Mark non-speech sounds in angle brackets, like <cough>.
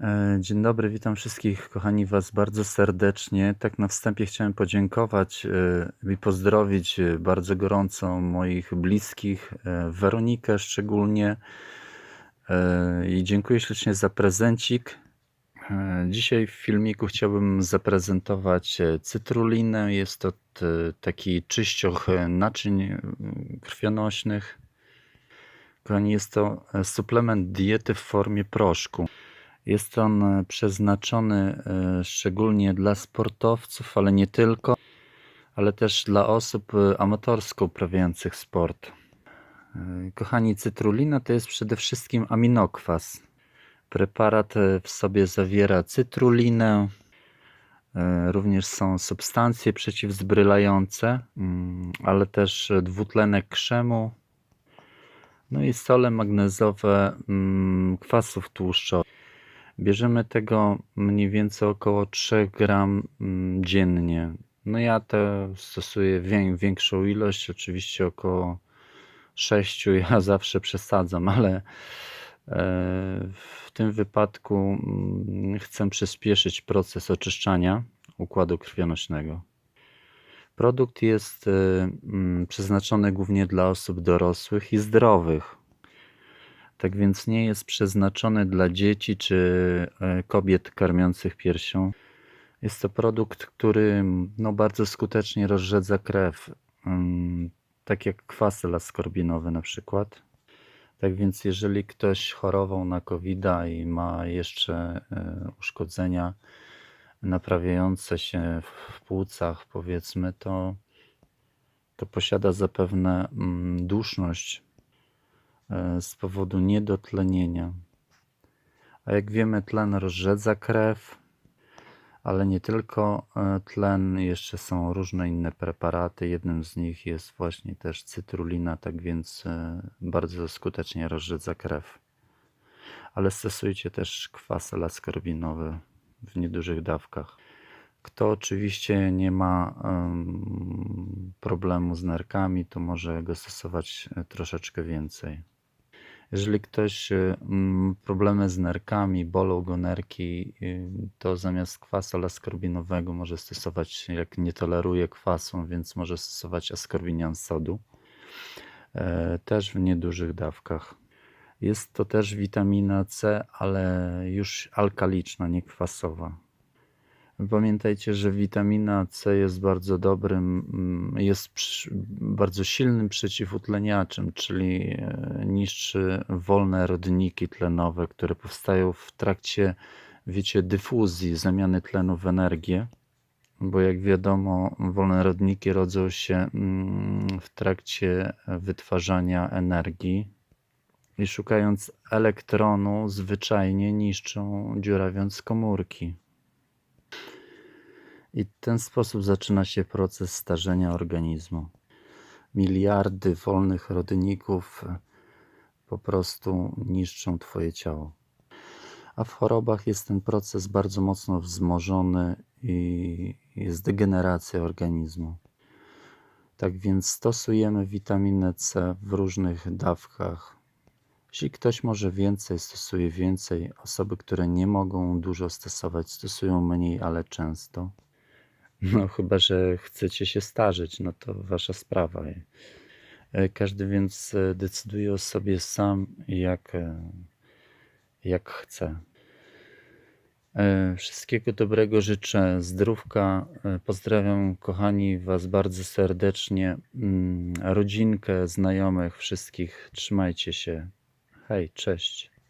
E, Dzień dobry, witam wszystkich, kochani Was bardzo serdecznie. Tak na wstępie chciałem podziękować e, i pozdrowić e, bardzo gorąco moich bliskich, Weronikę szczególnie. I dziękuję ślicznie za prezencik. Dzisiaj w filmiku chciałbym zaprezentować cytrulinę. Jest to taki czyścioch naczyń krwionośnych. Kochani, jest to suplement diety w formie proszku. Jest on e, przeznaczony e, szczególnie dla sportowców, ale nie tylko, ale też dla osób e, amatorsko uprawiających sport. Kochani, cytrulina to jest przede wszystkim aminokwas. Preparat w sobie zawiera cytrulinę, również są substancje przeciwzbrylające, mm, ale też dwutlenek krzemu, no i sole magnezowe mm, kwasów tłuszczowych. Bierzemy tego mniej więcej około 3 gram mm, dziennie. No ja to stosuję wię- większą ilość, oczywiście około 6 ja <laughs> zawsze przesadzam, ale e, w tym wypadku mm, chcę przyspieszyć proces oczyszczania układu krwionośnego. Produkt jest e, mm, przeznaczony głównie dla osób dorosłych i zdrowych. Tak więc nie jest przeznaczony dla dzieci czy e, kobiet karmiących piersią. Jest to produkt, który no, bardzo skutecznie rozrzedza krew, mm, tak jak kwasy laskorbinowe na przykład. Tak więc jeżeli ktoś chorował na covid i ma jeszcze e, uszkodzenia naprawiające się w płucach, powiedzmy, to, to posiada zapewne mm, duszność z powodu niedotlenienia. A jak wiemy, tlen rozrzedza krew, ale nie tylko e, tlen, jeszcze są różne inne preparaty. Jednym z nich jest właśnie też cytrulina, tak więc e, bardzo skutecznie rozrzedza krew. Ale stosujcie też kwasy laskorbinowe w niedużych dawkach. Kto oczywiście nie ma em, problemu z nerkami, to może go stosować e, troszeczkę więcej. Jeżeli ktoś y, mm, problemy z nerkami, bolą go nerki, y, to zamiast kwasu laskorbinowego może stosować, jak nie toleruje kwasu, więc może stosować askorbinian sodu, e, też w niedużych dawkach. Jest to też witamina C, ale już alkaliczna, nie kwasowa. Pamiętajcie, że witamina C jest bardzo dobrym, mm, jest bardzo silnym przeciwutleniaczem, czyli e, niszczy wolne rodniki tlenowe, które powstają w trakcie, wiecie, dyfuzji, zamiany tlenu w energię. Bo jak wiadomo, wolne rodniki rodzą się mm, w trakcie wytwarzania energii i szukając elektronu, zwyczajnie niszczą, dziurawiąc komórki. I w ten sposób zaczyna się proces starzenia organizmu. Miliardy wolnych rodników e, po prostu niszczą Twoje ciało. A w chorobach jest ten proces bardzo mocno wzmożony i jest degeneracja organizmu. Tak więc stosujemy witaminę C w różnych dawkach. Jeśli ktoś może więcej, stosuje więcej. Osoby, które nie mogą dużo stosować, stosują mniej, ale często. No, chyba że chcecie się starzeć, no to wasza sprawa. E, Każdy więc e, decyduje o sobie sam, jak, e, jak chce. Wszystkiego dobrego życzę, zdrówka. Pozdrawiam, kochani, Was bardzo serdecznie. Mm, Rodzinkę, znajomych, wszystkich. Trzymajcie się. Hej, cześć.